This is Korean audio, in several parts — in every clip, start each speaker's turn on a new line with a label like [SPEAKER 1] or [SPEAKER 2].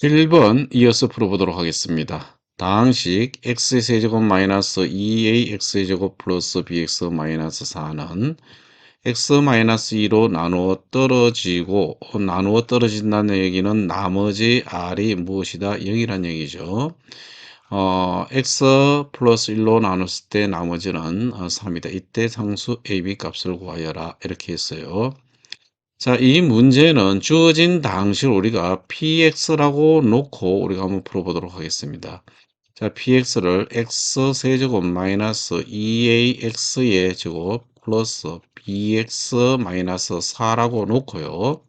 [SPEAKER 1] 1번 이어서 풀어보도록 하겠습니다. 다항식 x세제곱 마이너스 2ax제곱 플러스 bx 마이너스 4는 x 마이너스 2로 나누어 떨어지고 나누어 떨어진다는 얘기는 나머지 r이 무엇이다? 0이란 얘기죠. 어, x 플러스 1로 나눴을 때 나머지는 3이다. 이때 상수 ab 값을 구하여라. 이렇게 했어요. 자, 이 문제는 주어진 당시를 우리가 px라고 놓고 우리가 한번 풀어보도록 하겠습니다. 자, px를 x 세제곱 마이너스 2ax의 제곱 플러스 bx 마이너스 4라고 놓고요.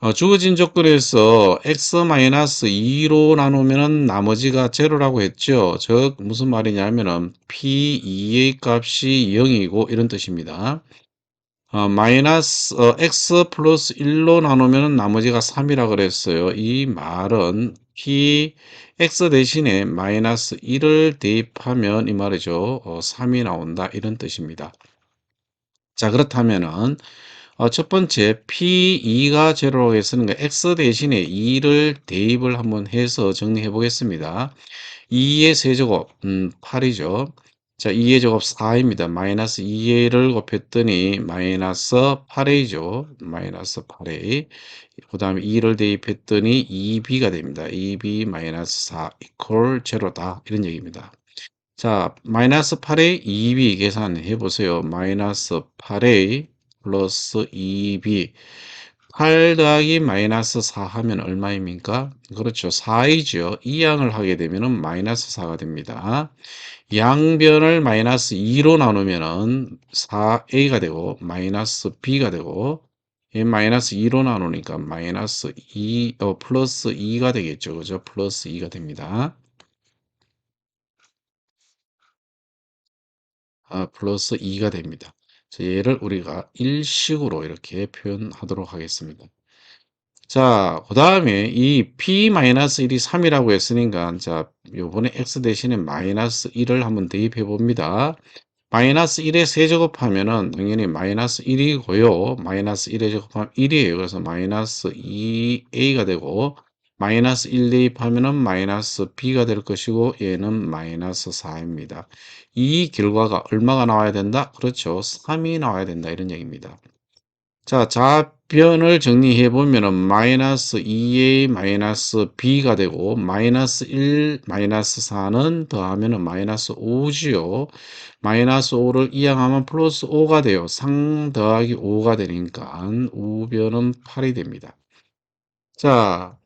[SPEAKER 1] 어, 주어진 조건에서 x 마이너스 2로 나누면 나머지가 제로라고 했죠. 즉 무슨 말이냐면은 p2의 값이 0이고 이런 뜻입니다. 어, 마이너스 어, x 플러스 1로 나누면 나머지가 3이라 그랬어요. 이 말은 p x 대신에 마이너스 1을 대입하면 이 말이죠. 어, 3이 나온다 이런 뜻입니다. 자 그렇다면은 어, 첫 번째 p2가 제로라고 했으니까 x 대신에 2를 대입을 한번 해서 정리해 보겠습니다. 2의 세제곱 음, 8이죠. 자, 2의 제곱 4입니다. 마이너스 2a를 곱했더니 마이너스 8a죠. 마이너스 8a. 그 다음에 2를 대입했더니 2b가 됩니다. 2b 마이너스 4 이퀄 제로다. 이런 얘기입니다. 자, 마이너스 8a 2b 계산해 보세요. 마이너스 8a 플러스 2b 8 더하기 마이너스 4 하면 얼마입니까? 그렇죠. 4이죠. 이 양을 하게 되면 마이너스 4가 됩니다. 양변을 마이너스 2로 나누면 은 4a가 되고 마이너스 b가 되고 얘 마이너스 2로 나누니까 마이너스 2, 어, 플러스 2가 되겠죠. 그죠? 플러스 2가 됩니다. 아, 플러스 2가 됩니다. 자, 얘를 우리가 일식으로 이렇게 표현하도록 하겠습니다. 자, 그 다음에 이 p-1이 3이라고 했으니까 자, 요번에 x 대신에 마이너스 1을 한번 대입해 봅니다. 마이너스 1에 세제곱하면은 당연히 마이너스 1이고요. 마이너스 1에 제곱하면 1이에요. 그래서 마이너스 2a가 되고 마이너스 1 대입하면은 마이너스 b가 될 것이고 얘는 마이너스 4입니다. 이 결과가 얼마가 나와야 된다? 그렇죠. 3이 나와야 된다. 이런 얘기입니다. 자, 좌변을 정리해 보면은 마이너스 2a 마이너스 b가 되고 마이너스 1 마이너스 4는 더하면은 마이너스 5지요. 마이너스 5를 이항하면 플러스 5가 돼요. 상 더하기 5가 되니까 우변은 8이 됩니다. 자,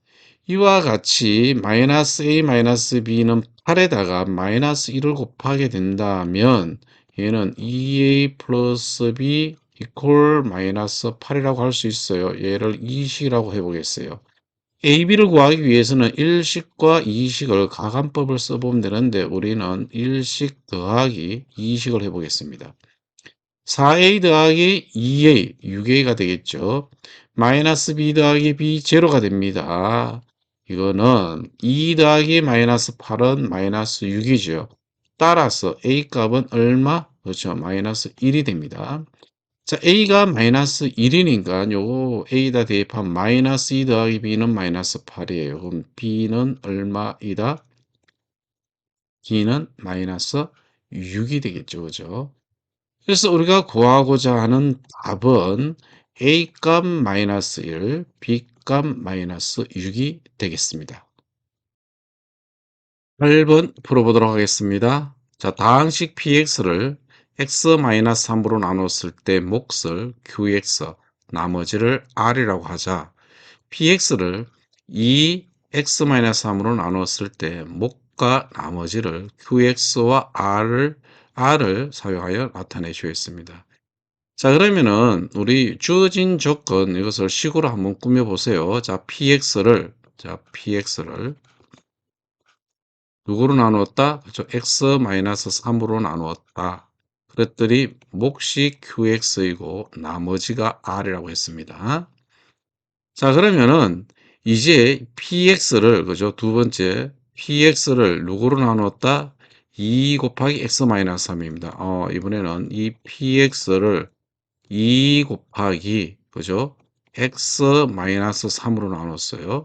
[SPEAKER 1] 이와 같이 마이너스 a 마이너스 b는 8에다가 마이너스 1을 곱하게 된다면 얘는 2a 플러스 b 이퀄 마이너스 8이라고 할 수 있어요. 얘를 2식이라고 해보겠어요. AB를 구하기 위해서는 1식과 2식을 가간법을 써보면 되는데 우리는 1식 더하기 2식을 해보겠습니다. 4A 더하기 2A, 6A가 되겠죠. 마이너스 B 더하기 B 제로가 됩니다. 이거는 2 더하기 마이너스 8은 마이너스 6이죠. 따라서 A 값은 얼마? 그렇죠. 마이너스 1이 됩니다. 자, a가 마이너스 1이니까 요거 a다 대입하면 마이너스 2 더하기 b는 마이너스 8이에요. 그럼 b는 얼마이다? b는 마이너스 6이 되겠죠. 그죠? 그래서 우리가 구하고자 하는 답은 a 값 마이너스 1, b 값 마이너스 6이 되겠습니다. 8번 풀어보도록 하겠습니다. 자, 다항식 px를 x-3으로 나눴을 때 몫을 qx, 나머지를 r이라고 하자. px를 2x-3으로 나눴을 때 몫과 나머지를 qx와 r을, r을 사용하여 나타내 주었습니다. 자 그러면은 우리 주어진 조건 이것을 식으로 한번 꾸며 보세요. 자 px를 자 px를 누구로 나누었다? 그렇죠. x-3으로 나누었다. 그랬더니 몫이 qx이고 나머지가 r이라고 했습니다. 자 그러면은 이제 px를 그죠 두 번째 px를 누구로 나누었다 2 곱하기 x-3입니다. 어, 이번에는 이 px를 2 곱하기 그죠 x-3으로 나눴어요.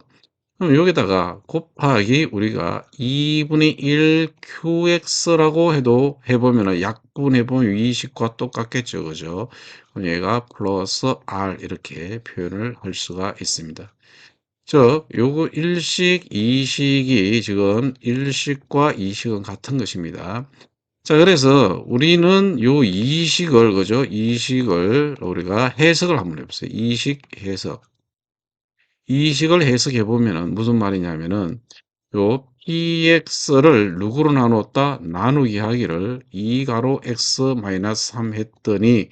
[SPEAKER 1] 그럼 여기다가 곱하기 우리가 2분의 1 QX라고 해도 해보면은 약분해보면 위식과 똑같겠죠. 그죠? 그럼 얘가 플러스 R 이렇게 표현을 할 수가 있습니다. 즉, 요거 1식, 2식이 지금 1식과 2식은 같은 것입니다. 자, 그래서 우리는 요 2식을, 그죠? 2식을 우리가 해석을 한번 해보세요. 2식 해석. 이 식을 해석해 보면은 무슨 말이냐면은 요 px를 누구로 나눴다? 나누기 하기를 2가로 x-3 했더니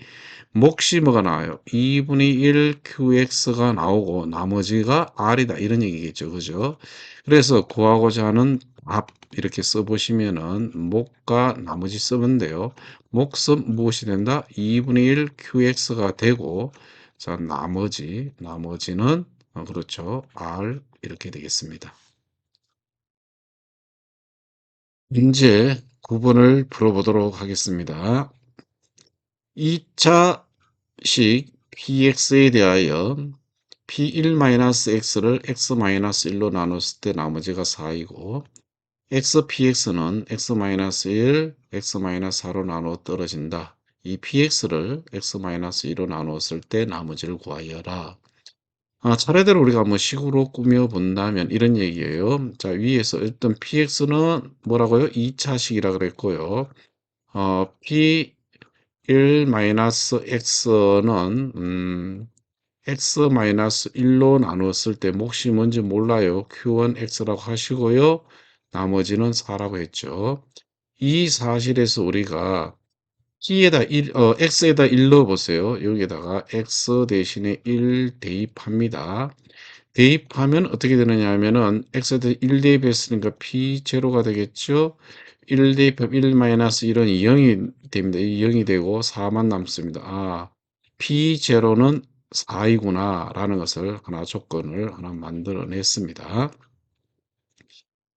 [SPEAKER 1] 뭐가 나와요? 2분의 1 qx가 나오고 나머지가 r이다 이런 얘기겠죠. 그죠? 그래서 구하고자 하는 답 이렇게 써보시면은 몫과 나머지 돼요. 몫은 무엇이 된다? 2분의 1 qx가 되고 자 나머지 나머지는 어, 그렇죠. R 이렇게 되겠습니다. 문제 9번을 풀어보도록 하겠습니다. 2차식 px에 대하여 p1-x를 x-1로 나눴을 때 나머지가 4이고 xpx는 x-1, x-4로 나누어 떨어진다. 이 px를 x-2로 나누었을 때 나머지를 구하여라. 아, 차례대로 우리가 한번 식으로 꾸며 본다면 이런 얘기예요. 자, 위에서 일단 px는 뭐라고요? 2차식이라 그랬고요. 어, p1-x는 음, x-1로 나누었을 때 몫이 뭔지 몰라요. q1x라고 하시고요. 나머지는 4라고 했죠. 이 사실에서 우리가 T에다 1, 어, X에다 1 넣어보세요. 여기에다가 X 대신에 1 대입합니다. 대입하면 어떻게 되느냐 하면은 X에다 1 대입했으니까 P0가 되겠죠. 1 대입하면 1 마이너스 1은 0이 됩니다. 0이 되고 4만 남습니다. 아, P0는 4이구나 라는 것을 하나 조건을 하나 만들어냈습니다.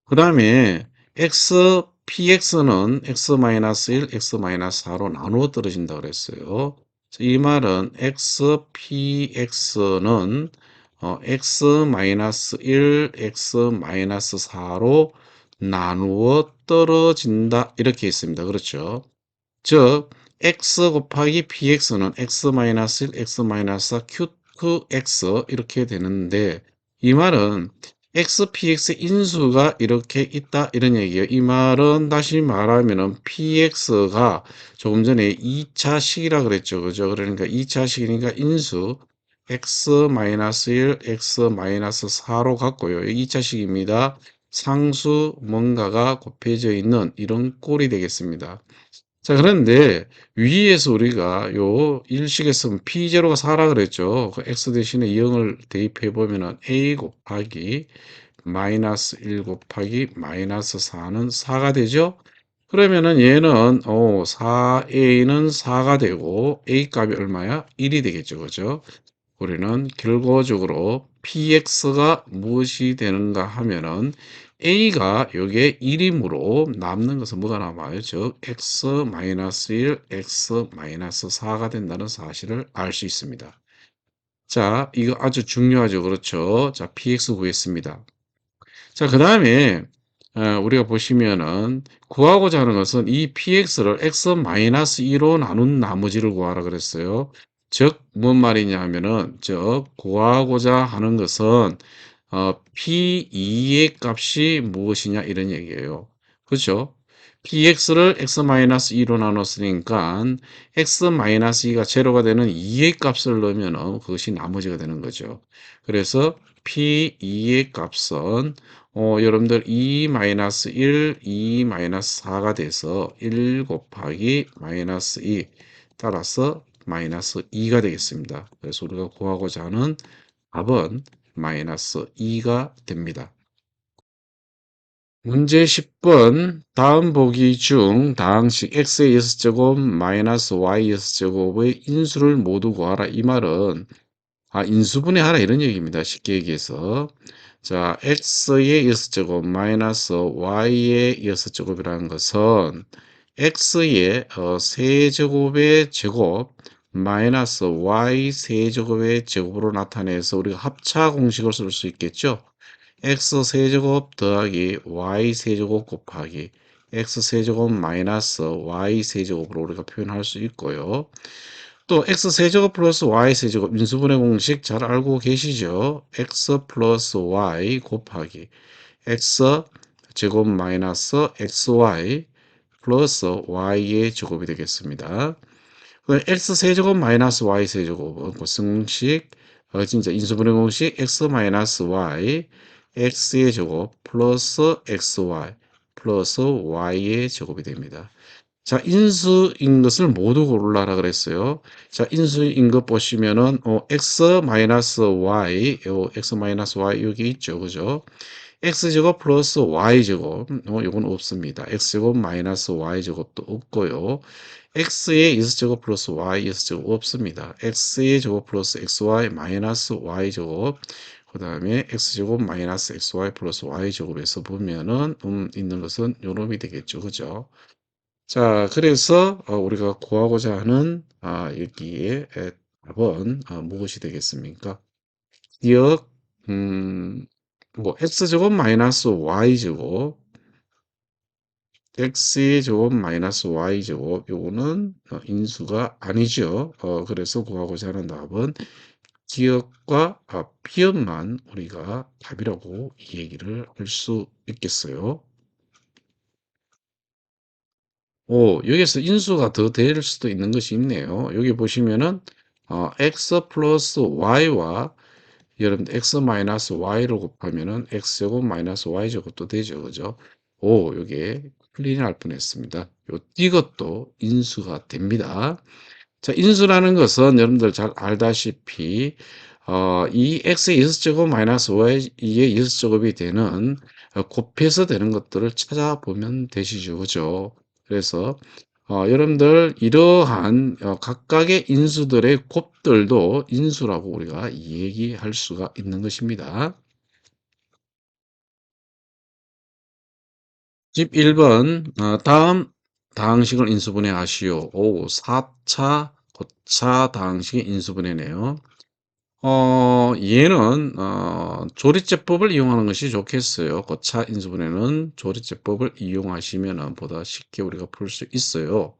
[SPEAKER 1] 그 다음에 X px는 x-1, x-4로 나누어 떨어진다 그랬어요. 이 말은 xpx는 어, x-1, x-4로 나누어 떨어진다 이렇게 있습니다. 그렇죠? 즉 x 곱하기 px는 x-1, x-4, qx 이렇게 되는데 이 말은 XPX 인수가 이렇게 있다 이런 얘기예요. 이 말은 다시 말하면은 PX가 조금 전에 2차식이라 그랬죠. 그죠? 그러니까 2차식이니까 인수 X-1, X-4로 갖고요. 2차식입니다. 상수 뭔가가 곱해져 있는 이런 꼴이 되겠습니다. 자, 그런데 위에서 우리가 요 일식에서 P0가 4라 그랬죠. 그 X 대신에 0을 대입해 보면은 A 곱하기 마이너스 1 곱하기 마이너스 4는 4가 되죠. 그러면은 얘는 어, 4A는 4가 되고 A 값이 얼마야? 1이 되겠죠. 그죠? 우리는 결과적으로 PX가 무엇이 되는가 하면은 a가 요게 1이므로 남는 것은 뭐가 남아요? 즉 x-1, x-4가 된다는 사실을 알 수 있습니다. 자, 이거 아주 중요하죠. 그렇죠? 자, px 구했습니다. 자, 그 다음에 어, 우리가 보시면은 구하고자 하는 것은 이 px를 x-2로 나눈 나머지를 구하라 그랬어요. 즉, 뭔 말이냐 하면은, 즉, 구하고자 하는 것은 어, P2의 값이 무엇이냐 이런 얘기예요. 그렇죠? px를 x-2로 나눴으니까 x-2가 제로가 되는 2의 값을 넣으면 그것이 나머지가 되는 거죠. 그래서 p2의 값은 어, 여러분들 2-1, 2-4가 돼서 1 곱하기 마이너스 2 따라서 마이너스 2가 되겠습니다. 그래서 우리가 구하고자 하는 답은 마이너스 2가 됩니다. 문제 10번 다음 보기 중 다항식 x의 y제곱 마이너스 y y제곱의 in수를 모두 구하라 이 말은 아 인수분해하라 이런 얘기입니다. 쉽게 얘기해서 자 x의 y제곱 마이너스 y의 y제곱이라는 것은 x의 어, 세제곱의 제곱 마이너스 y 세제곱의 제곱으로 나타내서 우리가 합차 공식을 쓸 수 있겠죠. x 세제곱 더하기 y 세제곱 곱하기 x 세제곱 마이너스 y 세제곱으로 우리가 표현할 수 있고요. 또 x 세제곱 플러스 y 세제곱 인수분해 공식 잘 알고 계시죠? x 플러스 y 곱하기 x 제곱 마이너스 xy 플러스 y의 제곱이 되겠습니다. 그 x 세제곱 마이너스 y 세제곱 그 승식 어, 진짜 인수분해 공식 x 마이너스 y x의 제곱 플러스 xy 플러스 y의 제곱이 됩니다. 자, 인수인 것을 모두 고르라 그랬어요. 자, 인수인 것 보시면은 어, x 마이너스 y, 요 x 마이너스 y 여기 있죠, 그죠? x제곱 플러스 y제곱, 어, 이건 없습니다. x제곱 마이너스 y제곱도 없고요. X의 x제곱 플러스 y x제곱 없습니다. x의 제곱 플러스 xy 마이너스 y제곱, 그 다음에 x제곱 마이너스 xy 플러스 y제곱에서 보면은 음, 있는 것은 요놈이 되겠죠, 그죠? 자, 그래서 어, 우리가 구하고자 하는 아, 여기에 에, 답은 아, 무엇이 되겠습니까? 기억 음, 뭐 x제곱 마이너스 y제곱 x의 제곱 마이너스 y제곱 요거는 어, 인수가 아니죠. 어, 그래서 구하고자 하는 답은 기억과 아, 피업만 우리가 답이라고 이 얘기를 할 수 있겠어요. 오, 여기서 인수가 더 될 수도 있는 것이 있네요. 여기 보시면은 어, x 플러스 y와 여러분들 x 마이너스 y를 곱하면은 x제곱 마이너스 y제곱도 되죠. 그죠? 오, 요게 클린이 할 뻔했습니다. 요, 이것도 인수가 됩니다. 자, 인수라는 것은 여러분들 잘 알다시피 어, 이 x의 예수제곱 마이너스 y의 예수제곱이 되는 어, 곱해서 되는 것들을 찾아보면 되시죠. 그죠? 그래서 어, 여러분들 이러한 어, 각각의 인수들의 곱들도 인수라고 우리가 얘기할 수가 있는 것입니다. 집 1번 어, 다음 다항식을 인수분해 하시오. 오, 4차 고차 다항식의 인수분해네요. 어, 얘는 어, 조리제법을 이용하는 것이 좋겠어요. 고차 인수분해는 조리제법을 이용하시면 보다 쉽게 우리가 풀 수 있어요.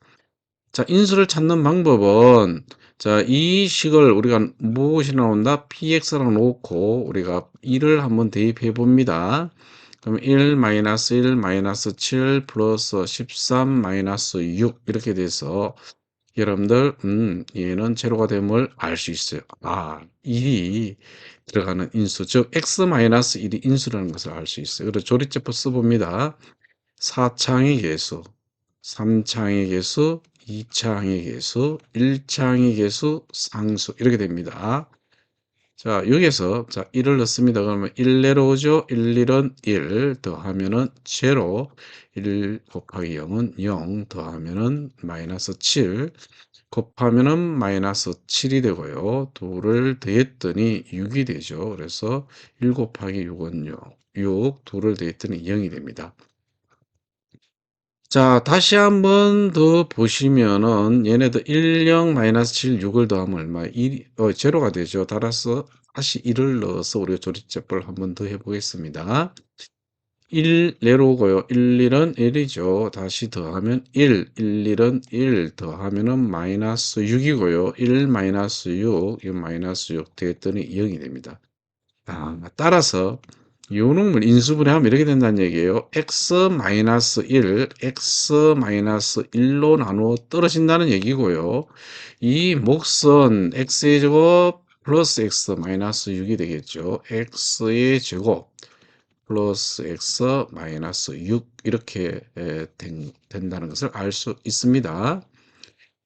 [SPEAKER 1] 자, 인수를 찾는 방법은 자, 이 식을 우리가 무엇이 나온다? px라고 놓고 우리가 1을 한번 대입해 봅니다. 그럼 1 마이너스 1 마이너스 7 플러스 13 마이너스 6 이렇게 돼서 여러분들 음 얘는 제로가 됨을 알 수 있어요. 아 1이 들어가는 인수 즉 x 마이너스 1이 인수라는 것을 알 수 있어요. 그래서 조리제법 써봅니다. 4창의 개수 3창의 개수 2창의 개수 1창의 개수 상수 이렇게 됩니다. 자, 여기에서 자, 1을 넣습니다. 그러면 1 내려오죠. 1, 1은 1 더하면은 제로 1 곱하기 0은 0 더하면은 마이너스 7 곱하면은 마이너스 7이 되고요. 2를 더했더니 6이 되죠. 그래서 1 곱하기 6은 6, 6 2를 더했더니 0이 됩니다. 자, 다시 한 번 더 보시면은 얘네들 1, 0, 마이너스 7, 6을 더하면 얼마? 1, 어, 제로가 되죠. 따라서 다시 1을 넣어서 우리가 조립제법을 한 번 더 해보겠습니다. 1 내려오고요. 1, 1은 1이죠. 다시 더하면 1, 1, 1은 1 더하면은 마이너스 6이고요. 1 마이너스 6, 이 마이너스 6 더했더니 0이 됩니다. 아, 따라서 요놈을 인수분해 하면 이렇게 된다는 얘기예요. x-1, x-1로 나누어 떨어진다는 얘기고요. 이 목선 x의 제곱 플러스 x 마이너스 6이 되겠죠. x의 제곱 플러스 x 마이너스 6 이렇게 된, 된다는 것을 알 수 있습니다.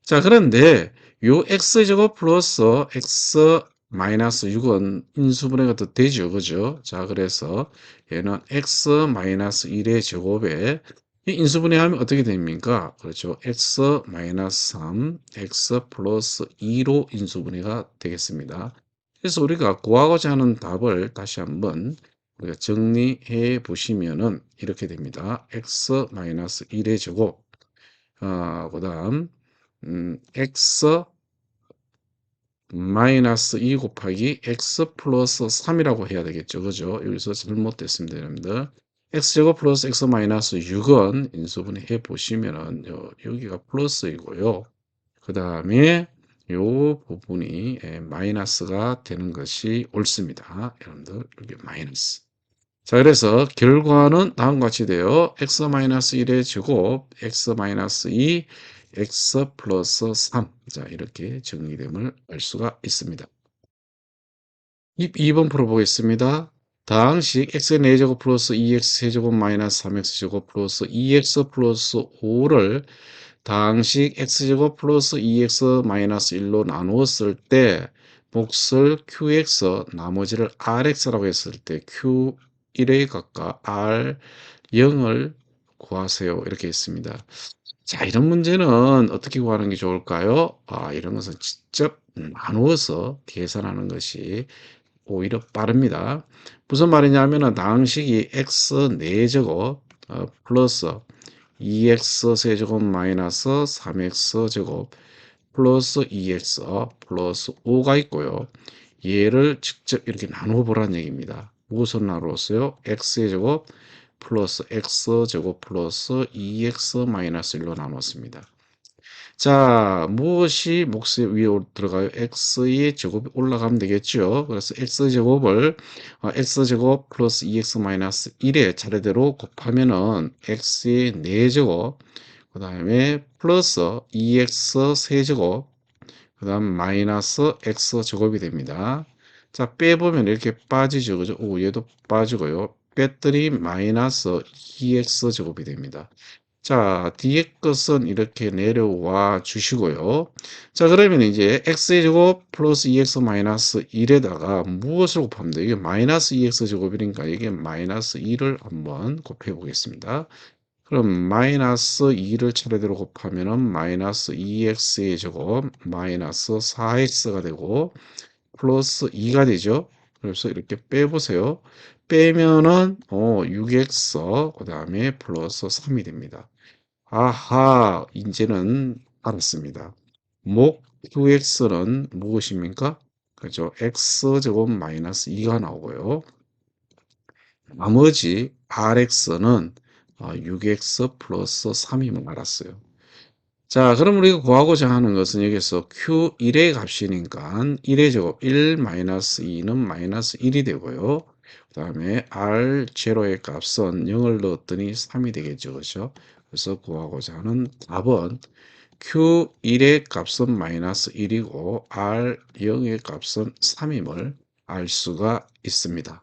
[SPEAKER 1] 자, 그런데 요 x제곱 플러스 x 마이너스 6은 인수분해가 더 되죠. 그죠? 자, 그래서 얘는 x 마이너스 1의 제곱에 이 인수분해하면 어떻게 됩니까? 그렇죠. x 마이너스 3, x 플러스 2로 인수분해가 되겠습니다. 그래서 우리가 구하고자 하는 답을 다시 한번 우리가 정리해 보시면은 이렇게 됩니다. x 마이너스 1의 제곱, 어, 그 다음, 음, x 마이너스 2 곱하기 x 플러스 3이라고 해야 되겠죠. 그죠? 여기서 잘못됐습니다, 여러분들. x제곱 플러스 x 마이너스 6은 인수분해 해 보시면은 요, 여기가 플러스이고요. 그 다음에 요 부분이 예, 마이너스가 되는 것이 옳습니다. 여러분들 여기 마이너스. 자 그래서 결과는 다음과 같이 돼요. x-1의 제곱, x-2, x 플러스 3. 자 이렇게 정리됨을 알 수가 있습니다. 2번 풀어보겠습니다. 다항식 x의 4제곱 플러스 2x 세제곱 마이너스 3x 제곱 플러스 2x 플러스 5를 다항식 x제곱 플러스 2x 마이너스 1로 나누었을 때 몫을 qx 나머지를 rx라고 했을 때 q1의 값과 r 0을 구하세요. 이렇게 했습니다. 자, 이런 문제는 어떻게 구하는 게 좋을까요? 아, 이런 것은 직접 나누어서 계산하는 것이 오히려 빠릅니다. 무슨 말이냐면은 당식이 x 4제곱 어, 플러스 2x 세제곱 마이너스 3x 제곱 플러스 2x 플러스 5가 있고요. 얘를 직접 이렇게 나누어 보라는 얘기입니다. 무엇으로 나누었어요? x의 제곱 플러스 x 제곱 플러스 2x 마이너스 1로 나눴습니다. 자, 무엇이 몫의 위에 들어가요? x의 제곱이 올라가면 되겠죠. 그래서 x제곱을 어, x제곱 플러스 2x 마이너스 1의 차례대로 곱하면은 x의 4제곱 그 다음에 플러스 2x 세제곱 그 다음 마이너스 x제곱이 됩니다. 자, 빼보면 이렇게 빠지죠. 그죠? 오, 얘도 빠지고요. 뺐더니 마이너스 2x 제곱이 됩니다. 자, 뒤에 것은 이렇게 내려와 주시고요. 자, 그러면 이제 x의 제곱 플러스 2x 마이너스 1에다가 무엇을 곱합니다. 이게 마이너스 2x 제곱이니까 이게 마이너스 2를 한번 곱해 보겠습니다. 그럼 마이너스 2를 차례대로 곱하면 은 마이너스 2x의 제곱 마이너스 4x가 되고 플러스 2가 되죠. 그래서 이렇게 빼보세요. 빼면은 어 6x 그 다음에 플러스 3이 됩니다. 아하 이제는 알았습니다. 목 qx는 무엇입니까? 그죠? x제곱 마이너스 2가 나오고요. 나머지 rx는 6x 플러스 3임을 알았어요. 자, 그럼 우리가 구하고자 하는 것은 여기서 q1의 값이니까 1의 제곱 1 마이너스 2는 마이너스 1이 되고요. 그 다음에 r0의 값은 0을 넣었더니 3이 되겠죠. 그렇죠? 그래서 구하고자 하는 답은 q1의 값은 마이너스 1이고 r0의 값은 3임을 알 수가 있습니다.